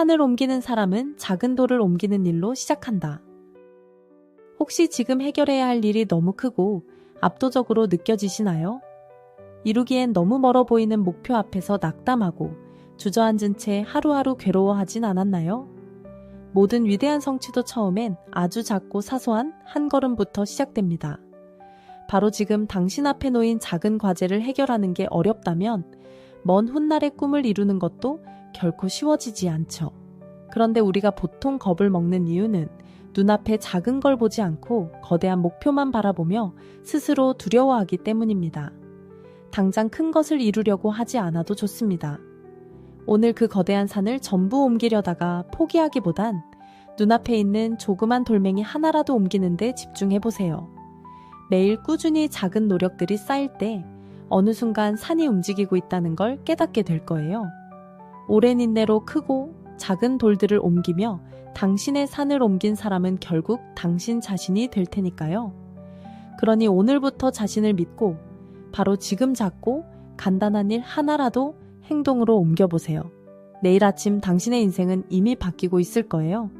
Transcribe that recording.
산을 옮기는 사람은 작은 돌을 옮기는 일로 시작한다. 혹시 지금 해결해야 할 일이 너무 크고 압도적으로 느껴지시나요? 이루기엔 너무 멀어 보이는 목표 앞에서 낙담하고 주저앉은 채 하루하루 괴로워하진 않았나요? 모든 위대한 성취도 처음엔 아주 작고 사소한 한 걸음부터 시작됩니다. 바로 지금 당신 앞에 놓인 작은 과제를 해결하는 게 어렵다면 먼 훗날의 꿈을 이루는 것도 결코 쉬워지지 않죠. 그런데 우리가 보통 겁을 먹는 이유는 눈앞에 작은 걸 보지 않고 거대한 목표만 바라보며 스스로 두려워하기 때문입니다. 당장 큰 것을 이루려고 하지 않아도 좋습니다. 오늘 그 거대한 산을 전부 옮기려다가 포기하기보단 눈앞에 있는 조그만 돌멩이 하나라도 옮기는데 집중해보세요. 매일 꾸준히 작은 노력들이 쌓일 때 어느 순간 산이 움직이고 있다는 걸 깨닫게 될 거예요. 오랜 인내로 크고 작은 돌들을 옮기며 당신의 산을 옮긴 사람은 결국 당신 자신이 될 테니까요. 그러니 오늘부터 자신을 믿고 바로 지금 작고 간단한 일 하나라도 행동으로 옮겨보세요. 내일 아침 당신의 인생은 이미 바뀌고 있을 거예요.